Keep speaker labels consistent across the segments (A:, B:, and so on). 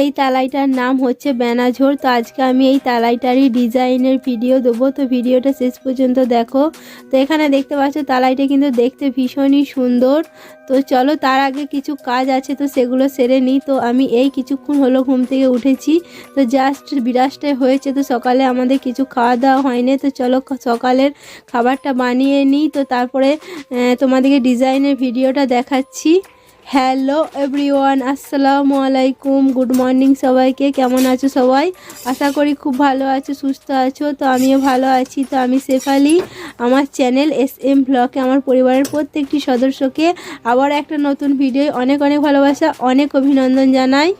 A: এই তালাইটার নাম হচ্ছে বেনাঝোর। তো আজকে আমি এই তালাইটারই ডিজাইনের ভিডিও দেবো। তো ভিডিওটা শেষ পর্যন্ত দেখো। তো এখানে দেখতে পাচ্ছ, তালাইটা কিন্তু দেখতে ভীষণই সুন্দর। তো চলো, তার আগে কিছু কাজ আছে, তো সেগুলো সেরে নিই। তো আমি এই কিছুক্ষণ হলো ঘুম থেকে উঠেছি। তো জাস্ট বিরাজটাই হয়েছে, তো সকালে আমাদের কিছু খাওয়া দাওয়া হয়নি। তো চলো, সকালের খাবারটা বানিয়ে নিই। তো তারপরে তোমাদেরকে ডিজাইনের ভিডিওটা দেখাচ্ছি। হ্যালো এভরিওয়ান, আসসালামু আলাইকুম। গুড মর্নিং সবাইকে, কেমন আছো সবাই? আশা করি খুব ভালো আছো, সুস্থ আছো। তো আমিও ভালো আছি। তো আমি শেফালি আমার চ্যানেল এস এম ব্লগে আমার পরিবারের প্রত্যেকটি সদস্যকে আবার একটা নতুন ভিডিও অনেক অনেক ভালোবাসা, অনেক অভিনন্দন জানাই।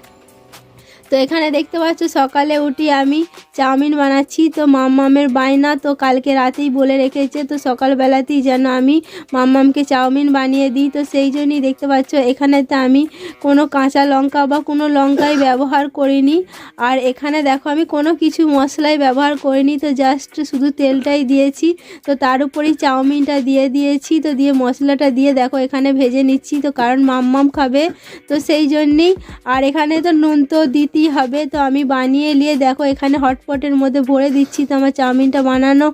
A: তো এখানে দেখতে পাচ্ছ, সকালে উঠি আমি। চাউমিন বানাচ্ছি। তো মাম্মামের বায়না তো কালকে রাতেই বলে রেখেছে। তো সকালবেলাতেই যেন আমি মাম্মামকে চাউমিন বানিয়ে দিই। তো সেই জন্যই দেখতে পাচ্ছ, এখানেতে আমি কোনো কাঁচা লঙ্কা বা কোনো লঙ্কাই ব্যবহার করিনি। আর এখানে দেখো, আমি কোনো কিছু মশলাই ব্যবহার করিনি। তো জাস্ট শুধু তেলটাই দিয়েছি। তো তার উপরেই চাউমিনটা দিয়ে দিয়েছি। তো দিয়ে মশলাটা দিয়ে দেখো, এখানে ভেজে নিচ্ছি। তো কারণ মাম্মাম খাবে। তো সেই জন্যেই, আর এখানে তো নুন তো দিতেই হবে। তো আমি বানিয়ে নিয়ে দেখো, এখানে হটপটের মধ্যে ভরে দিচ্ছি তো আমার চাউমিনটা বানানো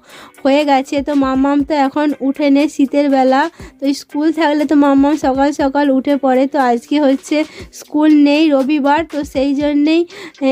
A: হয়ে গেছে। তো মাম্মাম তো এখন উঠে নে শীতের বেলা। তো স্কুল থাকলে তো মাম্মাম সকাল সকাল উঠে পড়ে। তো আজকে হচ্ছে স্কুল নেই রবিবার। তো সেই জন্যেই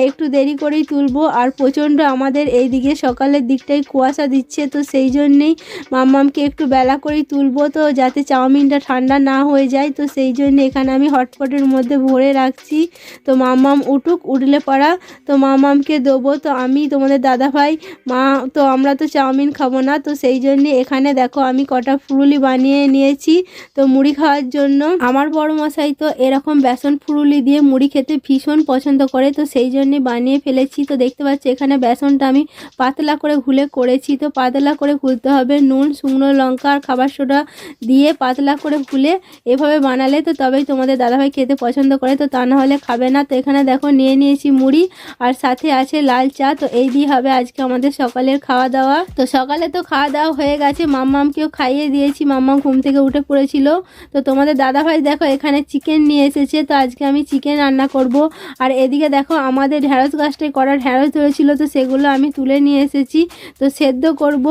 A: একটু দেরি করেই তুলবো। আর প্রচণ্ড আমাদের এই দিকে সকালের দিকটাই কুয়াশা দিচ্ছে। তো সেই জন্যেই মাম্মামকে একটু বেলা করেই তুলবো। তো যাতে চাউমিনটা ঠান্ডা না হয়ে যায়। তো সেই জন্য এখানে আমি হটপটের মধ্যে ভরে রাখছি। তো মাম্মাম উঠুক, উঠলে পড়া তো মামামকে দেবো। তো আমি তোমাদের দাদা ভাই মা, তো আমরা তো চাউমিন খাব না। তো সেই জন্যে এখানে দেখো আমি কটা ফুরুলি বানিয়ে নিয়েছি তো মুড়ি খাওয়ার জন্য। আমার বড় মশাই তো এরকম বেসন ফুরুলি দিয়ে মুড়ি খেতে ভীষণ পছন্দ করে। তো সেই জন্যে বানিয়ে ফেলেছি। তো দেখতে পাচ্ছি এখানে বেসনটা আমি পাতলা করে ঘুলে করেছি। তো পাতলা করে ঘুলতে হবে নুন, শুকনো লঙ্কা আর খাবার সোডা দিয়ে পাতলা করে ঘুলে এভাবে বানালে তো তবেই তোমাদের দাদাভাই খেতে পছন্দ করে। তো তা না হলে খাবে না। তো এখানে দেখো নিয়ে নিয়েছি মুড়ি আর সাথে আছে লাল চা। তো এই দিয়ে হবে আজকে আমাদের সকালের খাওয়া দাওয়া। তো সকালে তো খাওয়া দাওয়া হয়ে গেছে। মাম্মামকেও খাইয়ে দিয়েছি। মাম্মাম ঘুম থেকে উঠে পড়েছিল। তো তোমাদের দাদাভাই দেখো এখানে চিকেন নিয়ে এসেছে। তো আজকে আমি চিকেন রান্না করব। আর এদিকে দেখো আমাদের ঢ্যাঁড়স গাছটায় করার ঢ্যাঁড়স ধরেছিল। তো সেগুলো আমি তুলে নিয়ে এসেছি। তো সেদ্ধ করব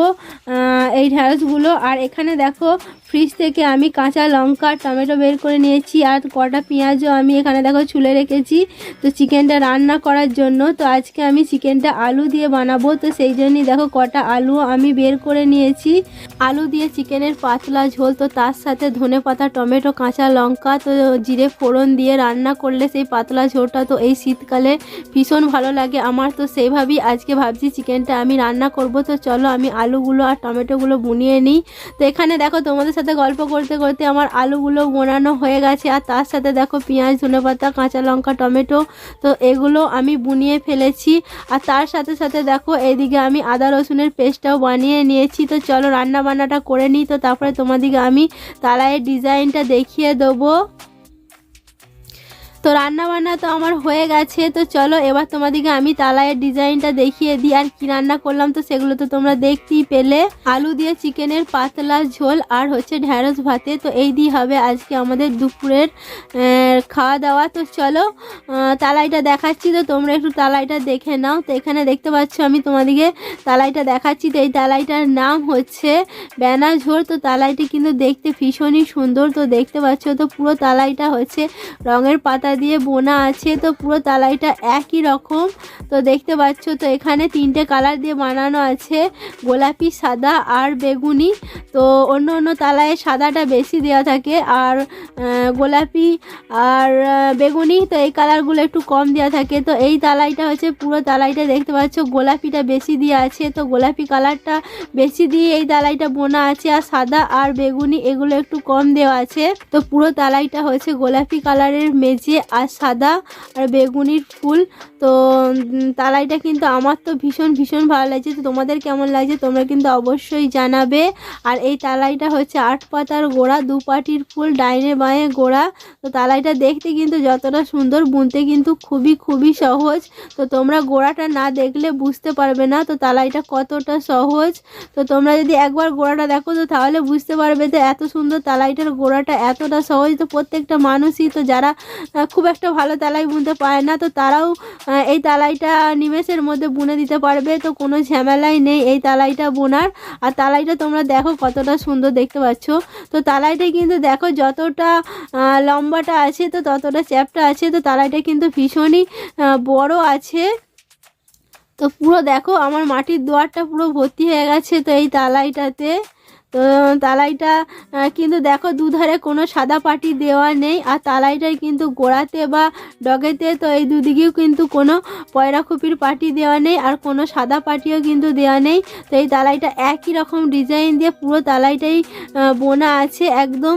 A: এই ঢ্যাঁড়সগুলো। আর এখানে দেখো ফ্রিজ থেকে আমি কাঁচা লঙ্কা, টমেটো বের করে নিয়েছি আর কটা পেঁয়াজও আমি এখানে দেখো ছুলে রেখেছি। তো চিকেনটা রান্না করার জন্য তো আজকে আমি চিকেনটা আলু দিয়ে বানাবো। তো সেই জন্যই দেখো কটা আলু আমি বের করে নিয়েছি। আলু দিয়ে চিকেনের পাতলা ঝোল, তো তার সাথে ধনে পাতা, টমেটো, কাঁচা লঙ্কা, তো জিরে ফোড়ন দিয়ে রান্না করলে সেই পাতলা ঝোলটা তো এই শীতকালে ভীষণ ভালো লাগে আমার। তো সেইভাবেই আজকে ভাবছি চিকেনটা আমি রান্না করব। তো চলো আমি আলুগুলো আর টমেটোগুলো বুনিয়ে নিই। তো এখানে দেখো তোমাদের সাথে গল্প করতে করতে আমার আলুগুলো বোনানো হয়ে গেছে। আর তার সাথে দেখো পেঁয়াজ ধনেপাতা কাঁচা লঙ্কা, টমেটো, তো এগুলো আমি বুনিয়ে ফেলেছি। আর তার সাথে সাথে দেখো এদিকে আমি আদা রসুনের পেস্টটাও বানিয়ে নিয়েছি। তো চলো রান্না বান্নাটা করে নিই, তো তারপরে তোমাদিকে আমি তালায়ের ডিজাইনটা দেখিয়ে দেবো। তো রান্না বান্না তো আমার হয়ে গেছে, তো চলো এবার তোমাদেরকে আমি তালাইয়ের ডিজাইনটা দেখিয়ে দিই, আর কি রান্না করলাম তো সেগুলো তো তোমরা দেখতেই পেলে। আলু দিয়ে চিকেনের পাতলা ঝোল আর হচ্ছে ঢ্যাঁড়স ভাতে, তো এই দিয়ে হবে আজকে আমাদের দুপুরের খাওয়া দাওয়া তো চলো তালাইটা দেখাচ্ছি তো তোমরা একটু তালাইটা দেখে নাও। তো এখানে দেখতে পাচ্ছ আমি তোমাদেরকে তালাইটা দেখাচ্ছি, তো এই তালাইটার নাম হচ্ছে বেনাঝোর তো তালাইটি কিন্তু দেখতে ভীষণই সুন্দর, তো দেখতে পাচ্ছ তো পুরো তালাইটা হচ্ছে রঙের পাতা দিয়ে বোনা আছে, তো পুরো তালাইটা একই রকম। তো দেখতে পাচ্ছ, তো এখানে তিনটে কালার দিয়ে বানানো আছে, গোলাপি, সাদা আর বেগুনি। তো অন্য অন্য তালায় সাদাটা বেশি দেওয়া থাকে, আর গোলাপি আর বেগুনি, তো এই কালারগুলো একটু কম দেওয়া থাকে। তো এই তালাইটা হচ্ছে পুরো তালাইটা, দেখতে পাচ্ছ, গোলাপিটা বেশি দিয়ে আছে, তো গোলাপি কালারটা বেশি দিয়ে এই তালাইটা বোনা আছে, আর সাদা আর বেগুনি, এগুলো একটু কম দেওয়া আছে। তো পুরো তালাইটা হচ্ছে গোলাপি কালারের মেঝে আর সাদা আর বেগুনির ফুল। তো তালাইটা কিন্তু আমার তো ভীষণ ভীষণ ভালো লাগছে। তো তোমাদের কেমন লাগছে তোমরা কিন্তু অবশ্যই জানাবে। আর এই তালাইটা হচ্ছে আট পাতার গোড়া, দু পাটির ফুল, ডাইনে বাঁয়ে গোড়া। তো তালাইটা দেখতে কিন্তু যতটা সুন্দর, বুনতে কিন্তু খুবই খুবই সহজ। তো তোমরা গোড়াটা না দেখলে বুঝতে পারবে না তো তালাইটা কতটা সহজ। তো তোমরা যদি একবার গোড়াটা দেখো তো তাহলে বুঝতে পারবে যে এত সুন্দর তালাইটার গোড়াটা এতটা সহজ। তো প্রত্যেকটা মানুষই তো যারা খুব একটা ভালো তালাই বুনতে পারে না, তো তারাও এই তালাইটা নিমেষের মধ্যে বুনে দিতে পারবে, তো কোনো ঝামেলাই নেই এই তালাইটা বোনার। আর তালাইটা তোমরা দেখো কতটা সুন্দর দেখতে পাচ্ছ। তো তালাইটা কিন্তু দেখো যতটা লম্বাটা আছে, তো ততটা চ্যাপটা আছে, তো তালাইটা কিন্তু ভীষণই বড় আছে। তো পুরো দেখো আমার মাটির দুয়ারটা পুরো ভর্তি হয়ে গেছে তো এই তালাইটাতে। তো তালাইটা কিন্তু দেখো দুধারে কোনো সাদা পাটি দেওয়া নেই, আর তালাইটায় কিন্তু গোড়াতে বা ডগেতে, তো এই দুদিকেও কিন্তু কোনো পয়রা খুপির পাটি দেওয়া নেই, আর কোনো সাদা পাটিও কিন্তু দেওয়া নেই। তো এই তালাইটা একই রকম ডিজাইন দিয়ে পুরো তালাইটাই বোনা আছে, একদম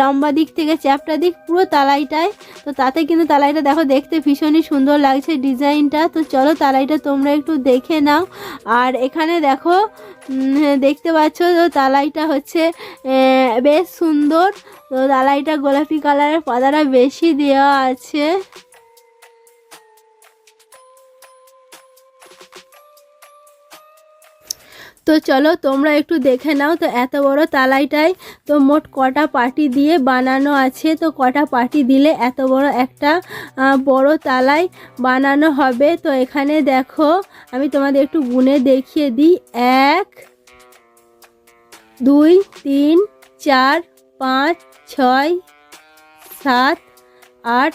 A: লম্বা দিক থেকে চ্যাপটা দিক পুরো তালাইটায় তো তাতে কিন্তু তালাইটা দেখো দেখতে ভীষণই সুন্দর লাগছে ডিজাইনটা। তো চলো তালাইটা তোমরা একটু দেখে নাও। আর এখানে দেখো দেখতে পাচ্ছ, তো তালাইটা হচ্ছে বেশ সুন্দর। তো তালাইটা গোলাপি কালারের পাতাটা বেশি দেওয়া আছে। তো চলো তোমরা একটু দেখে নাও তো এত বড় তালাইটায় তো মোট কটা পাটি দিয়ে বানানো আছে। তো কটা পাটি দিলে এত বড় একটা বড় তালাই বানানো হবে। তো এখানে দেখো, আমি তোমাদের একটু গুনে দেখিয়ে দিই। এক, দুই, তিন, চার, পাঁচ, ছয়, সাত, আট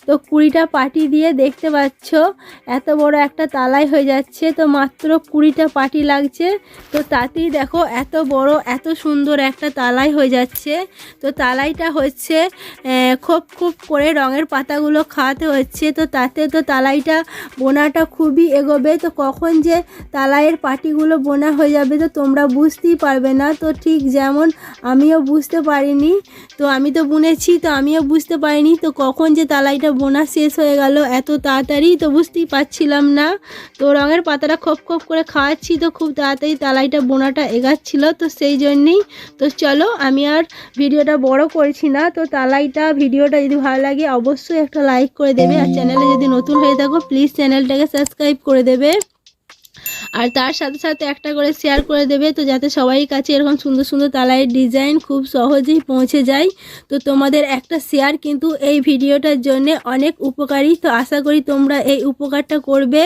A: তো কুড়িটা পাটি দিয়ে দেখতে পাচ্ছ, এত বড় একটা তালাই হয়ে যাচ্ছে, তো মাত্র কুড়িটা পাটি লাগছে। তো তাতেই দেখো এত বড়, এত সুন্দর একটা তালাই হয়ে যাচ্ছে। তো তালাইটা হচ্ছে খুব খুব করে রঙের পাতাগুলো খাওয়াতে হচ্ছে। তো তাতে তো তালাইটা বোনাটা খুবই এগোবে, তো কখন যে তালাইয়ের পাটিগুলো বোনা হয়ে যাবে তো তোমরা বুঝতেই পারবে না। তো ঠিক যেমন আমিও বুঝতে পারিনি, তো আমি তো বুনেছি, তো আমিও বুঝতে পারিনি, তো কখন যে তালাইটা বোনা শেষ হয়ে গেল। এত তাড়াতাড়ি তো বুঝতেই পারছিলাম না। তো রঙের পাতাটা খোপ খোপ করে খাওয়াচ্ছি তো খুব তাড়াতাড়ি তালাইটা বোনাটা এগাচ্ছিল তো সেই জন্যেই। তো চলো আমি আর ভিডিওটা বড় করছি না। তো তালাইটা, ভিডিওটা যদি ভালো লাগে অবশ্যই একটা লাইক করে দেবে। আর চ্যানেলে যদি নতুন হয়ে থাকো, প্লিজ চ্যানেলটাকে সাবস্ক্রাইব করে দেবে। আর তার সাথে সাথে একটা করে শেয়ার করে দেবে, তো যাতে সবাই কাছে এরকম সুন্দর সুন্দর তালাইয়ের ডিজাইন খুব সহজেই পৌঁছে যায়। তো তোমাদের একটা শেয়ার কিন্তু এই ভিডিওটার জন্য অনেক উপকারী। তো আশা করি তোমরা এই উপকারটা করবে।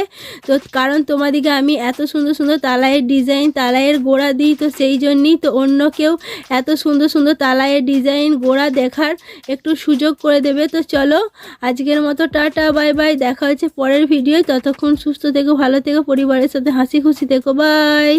A: তো কারণ তোমাদেরকে আমি এত সুন্দর সুন্দর তালাইয়ের ডিজাইন তালাইয়ের গোড়া দিই, তো সেই জন্যই তো অন্য কেউ এত সুন্দর সুন্দর তালাইয়ের ডিজাইন গোড়া দেখার একটু সুযোগ করে দেবে। তো চলো, আজকের মতো টাটা বাই বাই দেখা হচ্ছে পরের ভিডিও ততক্ষণ সুস্থ থেকে, ভালো থেকে, পরিবারের সাথে হাসি খুশি থেকো বাই